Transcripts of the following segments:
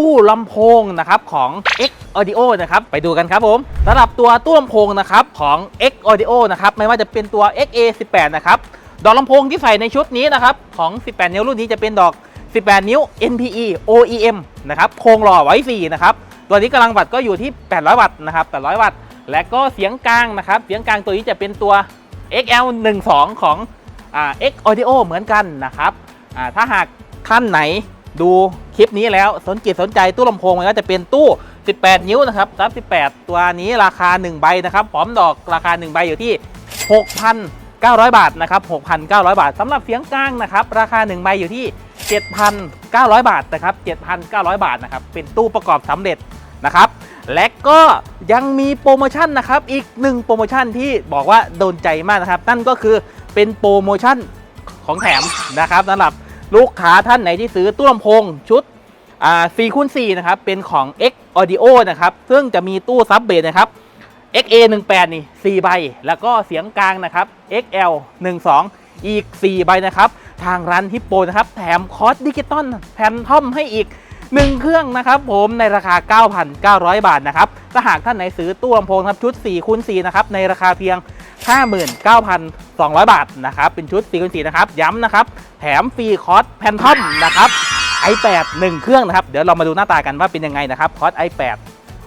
ตู้ลำโพงนะครับของ X Audio นะครับไปดูกันครับผมสำหรับตัวตู้ลำโพงนะครับของ X Audio นะครับไม่ว่าจะเป็นตัว XA18 นะครับดอกลำโพงที่ใส่ในชุดนี้นะครับของ 18 นิ้วรุ่นนี้จะเป็นดอก 18 นิ้ว NPE OEM นะครับโครงหล่อไว้4นะครับตัวนี้กำลังวัตต์ก็อยู่ที่ 800 วัตต์นะครับ 800 วัตต์ และก็เสียงกลางนะครับ เสียงกลางตัวนี้จะเป็นตัว XL12 ของอ่า X Audio เหมือนกันนะครับอ่าถ้าหากท่านไหนดู ลิปนี้แล้วสนจิตสนใจตู้ลำโพงมันก็จะเป็นตู้ 18 นิ้วนะครับรับ18 ตัวนี้ราคา 1 ใบนะครับพร้อมดอกราคา 1 ใบอยู่ที่ 6,900 บาทนะครับ6,900 บาทสำหรับเสียงกลางนะครับราคา 1 ใบอยู่ที่ 7,900 บาทนะครับ7,900 บาทนะครับเป็นตู้ประกอบสำเร็จนะครับและก็ยังมีโปรโมชั่นนะครับอีกหนึ่งโปรโมชั่นที่บอกว่าโดนใจมากนะครับนั่นก็คือเป็นโปรโมชั่นของแถมนะครับสำหรับ ลูกค้าท่านไหนที่ซื้อตู้ลำโพงชุดอ่า4คูณ4นะครับ เป็นของ X Audio นะครับ ซึ่งจะมีตู้ซับเบสนะครับ XA 1 8 นี่ 4 ใบ แล้วก็เสียงกลางนะครับ XL 1 2 อีก 4 ใบนะครับ ทางร้านฮิปโปนะครับ แถมคอร์สดิจิตอลแผ่นท่อมให้อีก 1 เครื่องนะครับผมในราคา 9,900 บาทนะครับถ้าหากท่านไหนซื้อตู้ลำโพงครับชุด4คูณ4นะครับในราคาเพียง 59,200 บาทนะครับเป็นชุด4คูณ4นะครับย้ำนะครับแถมฟรีคอร์สแผ่นทอมนะครับ i8 1 เครื่องนะครับ เดี๋ยวเรามาดูหน้าตากันว่าเป็นยังไงนะครับคอร์ส i8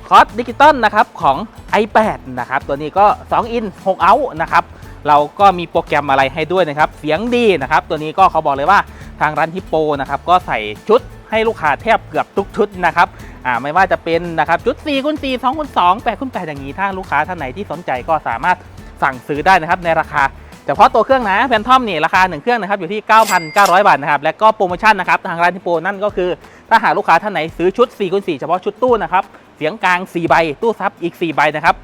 คอร์สดิจิตอลนะครับของ i8 นะครับตัวนี้ก็ 2 อิน6เอานะครับเราก็มีโปรแกรมอะไรให้ด้วยนะครับ เสียงดีนะครับ ตัวนี้ก็เขาบอกเลยว่าทางร้านฮิปโปนะครับ ก็ใส่ชุด ให้ลูกค้าแทบเกือบทุกชุดนะครับอ่าไม่ว่าจะเป็นนะครับชุด4คูณ4 2คูณ2 8คูณ8อย่างนี้ถ้าลูกค้าท่านไหนที่สนใจก็สามารถสั่งซื้อได้นะครับในราคาเฉพาะตัวเครื่องนะแฟนทอมนี่ราคา 1 เครื่องนะครับอยู่ที่ 9,900 บาทนะครับและก็โปรโมชั่นนะครับทางร้านฮิโปนั่นก็คือ ถ้าหากลูกค้าท่านไหนซื้อชุด4คูณ4เฉพาะชุดตู้นะครับเสียงกลาง 4 ใบ ตู้ซับอีก 4 ใบนะครับ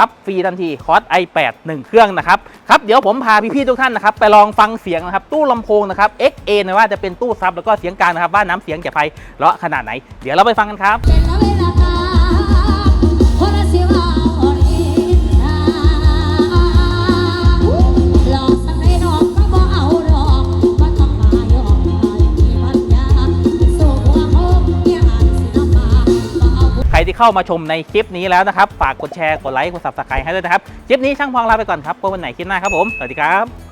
รับฟรีทันทีคอร์ส i8 1 เครื่องนะครับครับเดี๋ยวผมพาพี่ๆทุกท่านนะครับไปลองฟังเสียงนะครับตู้ลำโพงนะครับ XA นะว่าจะเป็นตู้ซับแล้วก็เสียงกลางนะครับว่าน้ำเสียงจะไปเลาะขนาดไหน เดี๋ยวเราไปฟังกันครับ เข้ามาชมในคลิปนี้แล้วนะครับ ฝากกดแชร์ กดไลค์ กด subscribe ให้ด้วยนะครับ คลิปนี้ช่างพองลาไปก่อนครับพบกันใหม่คลิปหน้าครับผม สวัสดีครับ